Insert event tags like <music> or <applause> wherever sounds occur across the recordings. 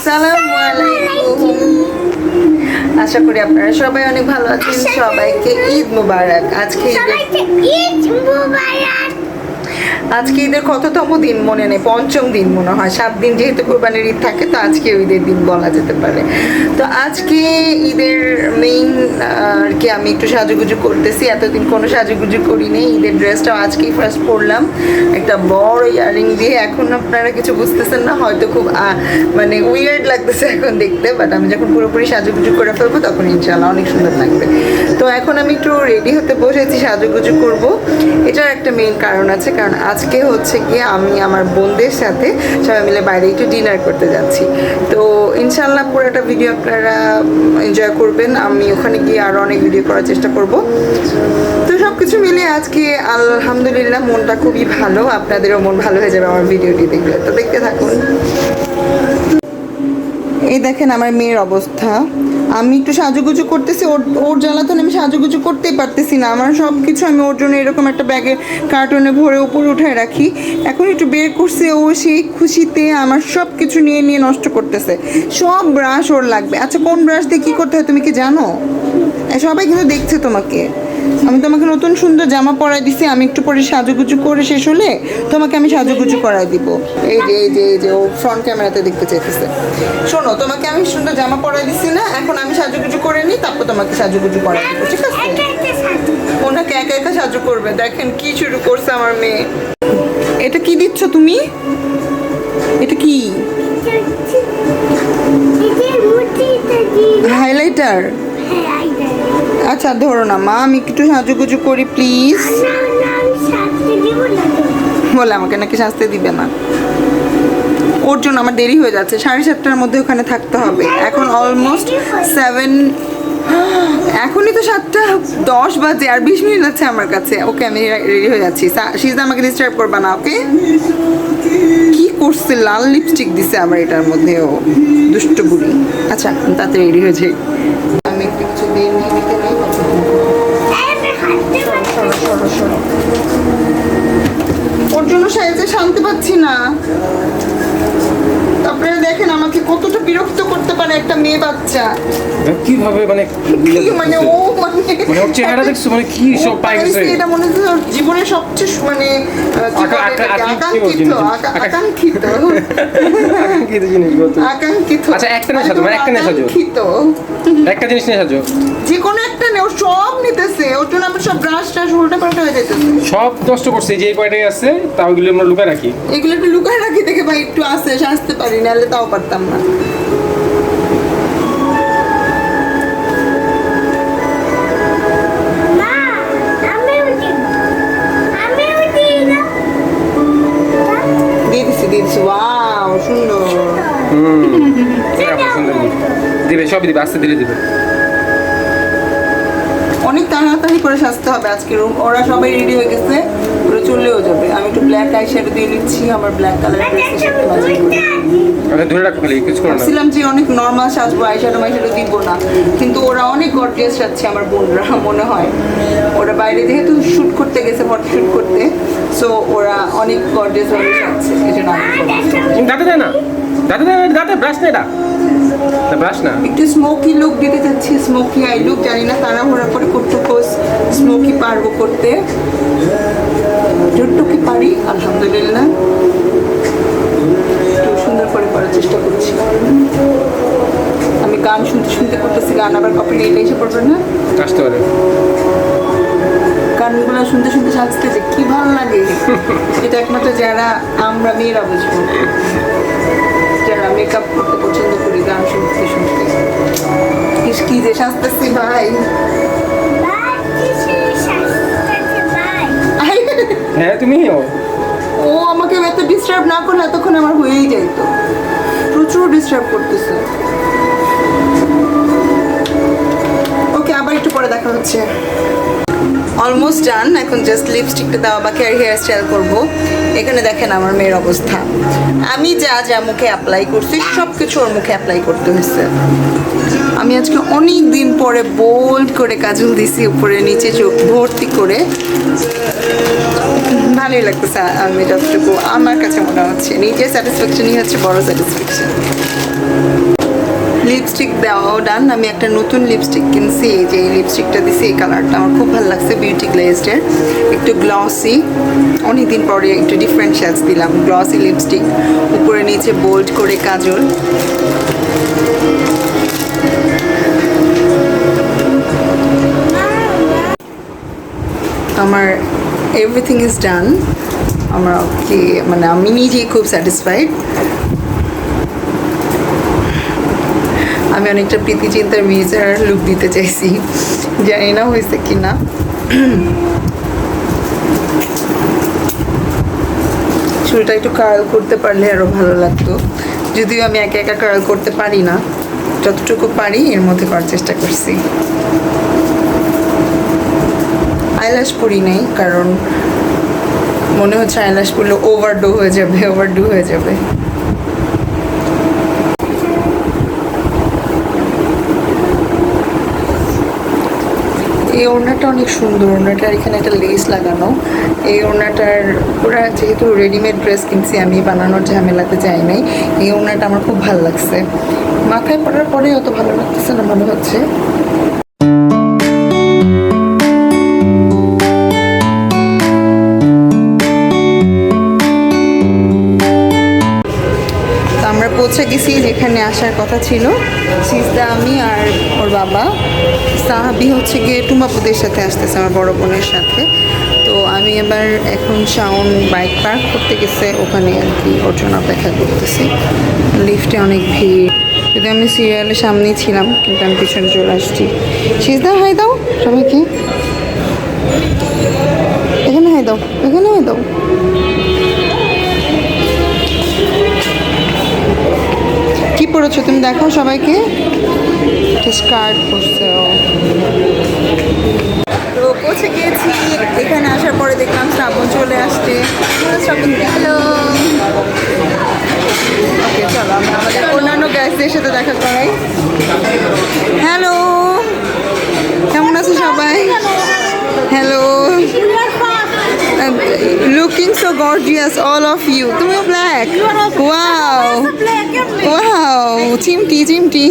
আসসালামু আলাইকুম। আশা করি আপনারা সবাই অনেক ভালো আছেন। সবাইকে ঈদ মুবারক। আজকে ঈদ মুবারক। আজকে ঈদের কততম দিন মনে নেই, পঞ্চম দিন মনে হয়। সাত দিন যেহেতু কোরবানির ঈদ থাকে, তো আজকে ঈদের দিন বলা যেতে পারে। তো আজকে ঈদের মেইন আর কি আমি একটু সাজুগুজু করতেছি। এতদিন কোনো সাজুগুজু করিনি। ঈদের ড্রেসটাও আজকেই ফার্স্ট পরলাম। একটা বড় ইয়ারিং দিয়ে। এখন আপনারা কিছু বুঝতেছেন না, হয়তো খুব মানে উইয়ার্ড লাগতেছে এখন দেখতে বাট আমি যখন পুরোপুরি সাজুগুজু করে ফেলব, তখন ইনশাল্লাহ অনেক সুন্দর লাগবে। তো এখন আমি একটু রেডি হতে বসেছি, সাজুগুজু করব। এটার একটা মেইন কারণ আছে, কারণ আজকে হচ্ছে গিয়ে আমি আমার বোনদের সাথে সবাই মিলে বাইরে একটু ডিনার করতে যাচ্ছি। তো ইনশাল্লাহ পুরোটা ভিডিও আপনারা এনজয় করবেন। আমি ওখানে গিয়ে আরও অনেক ভিডিও করার চেষ্টা করব। তো সব কিছু মিলে আজকে আলহামদুলিল্লাহ মনটা খুবই ভালো। আপনাদেরও মন ভালো হয়ে যাবে আমার ভিডিওটি দেখলে। তো দেখতে থাকুন। এই দেখেন আমার মেয়ের অবস্থা। আমি একটু সাজুগুজু করতেছি, ওর ওর জ্বালাতন আমি সাজুগুজু করতেই পারতেছি না। আমার সব কিছু আমি ওর জন্য এরকম একটা ব্যাগে কার্টুনে ভরে উপরে উঠায় রাখি। এখন একটু বের করছে, ও সেই খুশিতে আমার সব কিছু নিয়ে নিয়ে নষ্ট করতেছে। সব ব্রাশ ওর লাগবে। আচ্ছা কোন ব্রাশ দিয়ে কী করতে হয় তুমি কি জানো? সবাই কিন্তু দেখছে তোমাকে। আমি তোমাকে নতুন সুন্দর জামা পরাই দিছি আমি একটু পরে সাজুগুজু করে শেষ হলে তোমাকে আমি সাজুগুজু করাই দিব। এই যে এই যে এই যে ও ফ্রন্ট ক্যামেরাতে দেখতে চাইতেছে। শোনো তোমাকে আমি সুন্দর জামা পরাই দিছি না এখন আমি সাজুগুজু করে নিই তারপর তোমাকে সাজুগুজু করাই দিব ঠিক আছে? ওনাকে একা একা সাজু করবে দেখেন কি শুরু করছে আমার মেয়ে। এটা কি দিচ্ছ তুমি? এটা কি? হাইলাইটার আচ্ছা ধরো না, মা, আমি একটু সাজুগুজু করি প্লিজ বলে আমাকে নাকি শাস্তি দিবে না। ওর জন্য আমার দেরি হয়ে যাচ্ছে, সাড়ে সাতটার মধ্যে ওখানে থাকতে হবে। এখন অলমোস্ট সেভেন এখনই তো সাতটা, দশ বাজে, আর বিশ মিনিট আছে আমার কাছে। ওকে, আমি রেডি হয়ে যাচ্ছি। সিজা আমাকে ডিস্টার্ব করবে না ওকে কি করছে, লাল লিপস্টিক দিছে আমার এটার মধ্যে ও দুষ্ট বুড়ি আচ্ছা তাতে রেডি হয়ে আমি একটু কিছু দিয়ে নিয়ে নিতে নেই ওর জন্য সাইজে শান্তি পাচ্ছি না। তারপরে দেখেন আমাকে কতটা বিরক্ত করতে পারে একটা মেয়ে বাচ্চা। কীভাবে মানে মানে ও মানে মানে ওর চেহারা দেখছ মানে কি সব পাই গেছে? এটা মনে হচ্ছে ওর জীবনের সবচেয়ে মানে আকাঙ্ক্ষিত আকাঙ্ক্ষিত আকাঙ্ক্ষিত জিনিস। আকাঙ্ক্ষিত। আচ্ছা, একটা নিয়ে সাজো, মানে একটা নিয়ে সাজো। একটা জিনিস নিয়ে সাজো যে কোনো ও সব নিতেছে ওর জন্য আমার সব ব্রাশ টাশ উল্টা পাল্টা হয়ে যেতেছে সব নষ্ট করছে যে কয়টাই আছে তা ওইগুলো আমরা লুকায় রাখি। এগুলো একটু লুকায় রাখি দেখে ভাই একটু আসে সাজতে পারি নাহলে তাও পারতাম না। মা আমি উঠি আমি উঠি না। দিয়ে দিচ্ছি দিচ্ছি ওয়াও সুন্দর। হুম। দিবে সবই দিবে আস্তে দিলে দিবে। অনেক তাড়াতাড়ি করে সাজতে হবে আজকে রুম ওরা সবাই রেডি হয়ে গেছে ওরা চলেও যাবে। আমি একটু ব্ল্যাক আই শ্যাডো দিয়ে নিচ্ছি আমার ব্ল্যাক কালার ড্রেসের সাথে ম্যাচিং করে আরে ধরে রাখো খালি কিছু করো না। ভাবছিলাম যে অনেক নর্মাল সাজবো আই শ্যাডো মাই শ্যাডো দিব না কিন্তু ওরা অনেক গর্জিয়াস সাজছে আমার বোনরা <laughs> মনে হয়। ওরা বাইরে যেহেতু শ্যুট করতে গেছে ফটো শ্যুট করতে সো ওরা অনেক গর্জিয়াস ভাবে সাজছে এই জন্য আমি দাঁতে দেয় না। দাঁতে দেয় না, দাঁতে ব্রাশ নেই এটা ব্রাশ না? একটু স্মোকি লুক দিতে চাচ্ছি স্মোকি আই লুক জানি না তারা ঘোরা করে কতটুকু স্মোকি পারব করতে। যতটুকু পারি আলহামদুলিল্লাহ। একটু সুন্দর করে করার চেষ্টা করছি। আমি গান শুনতে শুনতে করতেছি গান আবার কপি এটা এসে পড়বে না? আসতে পারে। গানগুলো শুনতে শুনতে সাজতে যে কি ভালো লাগে। <laughs> এটা একমাত্র যারা আমরা মেয়েরা বুঝব। যারা মেকআপ করতে পছন্দ করি গান শুনতে শুনতে। কি যে সাজতেছি ভাই। হ্যাঁ তুমিও? ও আমাকে এত ডিস্টার্ব না করলে এতক্ষণ আমার হয়েই যেত প্রচুর ডিস্টার্ব করতেছে। ওকে আবার একটু পরে দেখা হচ্ছে। অলমোস্ট ডান এখন জাস্ট লিপস্টিকটা দেওয়া, বাকি আর হেয়ার স্টাইল করব। এখানে দেখেন আমার মেয়ের অবস্থা। আমি যা যা মুখে অ্যাপ্লাই করছি সব কিছু ওর মুখে অ্যাপ্লাই করতে হয়েছে। আমি আজকে অনেক দিন পরে বোল্ড করে কাজল দিছি, উপরে নিচে চোখ ভর্তি করে। ভালোই লাগতেছে, আমি যতটুকু আমার কাছে মনে হচ্ছে। নিজের স্যাটিসফ্যাকশনই হচ্ছে বড় স্যাটিসফ্যাকশন লিপস্টিক দেওয়াও ডান আমি একটা নতুন লিপস্টিক কিনছি, এই যে এই লিপস্টিকটা দিছি, এই কালারটা আমার খুব ভালো লাগছে বিউটি গ্লেজডের একটু গ্লসি অনেকদিন পরে একটু ডিফারেন্ট শেডস দিলাম গ্লসি লিপস্টিক উপরে নিচে বোল্ড করে কাজল। আমার এভরিথিং ইজ ডান আমার কি মানে আমি নিজেই খুব স্যাটিসফাইড আমি অনেকটা প্রীতি চিন্তার মির্জার লুক দিতে চাইছি। জানি না হয়েছে কি না চুলটা একটু কার্ল করতে পারলে আরও ভালো লাগতো। যদিও আমি একা একা কার্ল করতে পারি না। যতটুকু পারি, এর মধ্যে করার চেষ্টা করছি। আইলাস পরি নেই, কারণ মনে হচ্ছে আইল্যাশ পরলে ওভারডো হয়ে যাবে ওভারডু হয়ে যাবে। এই ওড়নাটা অনেক সুন্দর ওড়নাটার এখানে একটা লেস লাগানো। এই ওড়নাটার, ওরা যেহেতু রেডিমেড ড্রেস কিনছি, আমি বানানোর ঝামেলাতে যাই নাই, এই ওড়নাটা আমার খুব ভালো লাগছে। মাথায় পরার পরে অত ভালো লাগতেছে না মনে হচ্ছে। পৌঁছে গেছি যেখানে আসার কথা ছিল। সিজদা আমি আর ওর বাবা। সাহাবি হচ্ছে গিয়ে টুমাপুদের সাথে আসতেছে আমার বড় বোনের সাথে। তো আমি এবার এখন শাওন বাইক পার্ক করতে গেছে, ওখানে আর কি ওর জন্য অপেক্ষা করতেছি। লিফটে অনেক ভিড়। যদি আমি সিরিয়ালের সামনেই ছিলাম, কিন্তু আমি পিছনে চলে আসছি। সিজদা, হাই দাও সবাইকে। এখানে হাই দাও, এখানে হাই দাও। কি পড়েছো তুমি দেখো সবাইকে। স্কার্ট পরছে তো পৌঁছে গিয়েছি। এখানে আসার পরে দেখলাম শ্রাবণ চলে আসছে। শ্রাবণ হ্যালো ওকে চলো আমরা আমাদের অন্যান্য গ্যাসদের সাথে দেখা করাই। হ্যালো কেমন আছো সবাই? Hello looking so gorgeous all of you তুমিও ব্ল্যাক ওয়াও ওয়াও চিমটি চিমটি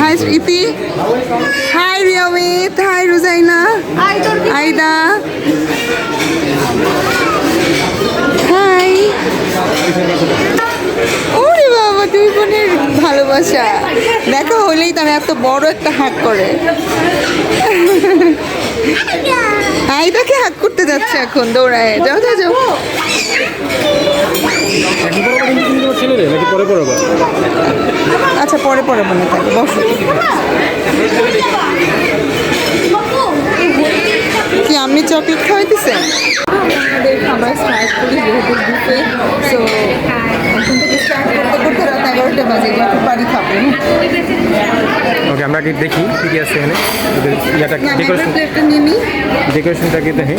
hi Smriti hi Riyamit hi Rujaina Aida hi ওরে বাবা দুই বোনের ভালোবাসা। দেখা হলেই তারা এত বড় একটা হাক করে। আইদাকে হাক করতে যাচ্ছে এখন দৌড়ায়। যাও যাও যাও? আচ্ছা পরে পরে মনে থাকে বসো। কি আপনি চকলেট খাওয়াইতেছে? আমাদের খাবার স্টার্ট করি যেহেতু বুফে সো এখন থেকে স্টার্ট করতে করতে রাত এগারোটা বাজে একটু পারি খাব ওকে আমরা কি দেখি কি কি আছে এখানে। ইয়াটা ডেকোরেশন ডেকোরেশনটা কি দেখি।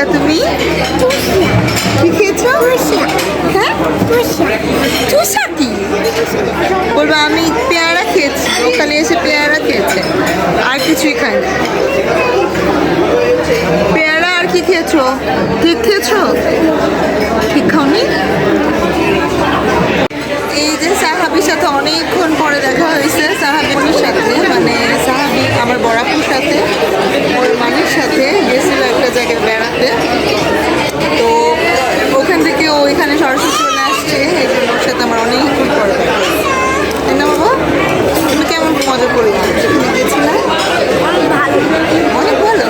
সিদা তুমি? কি খেয়েছো? হ্যাঁ? চুষা কি বলব, আমি পেয়ারা খেয়েছি। ওখানে এসে পেয়ারা খেয়েছে। আর কিছুই খাইনি। পেয়ারা আর কি খেয়েছো? ঠিক খেয়েছো? ঠিক খাওনি? এই যে সাহাবির সাথে অনেকক্ষণ পরে দেখা হয়েছে, সাহাবির সাথে মানে সাহাবি আমার বড়াপুর সাথে জায়গায় বেড়াতে। তো ওখান থেকে ও এখানে সরাসরি চলে আসছে। এই জন্য ওর সাথে আমার অনেক খুব বড় না বাবা? তুমি কেমন মজা করে তুমি গেছিলে? অনেক অনেক ভালো?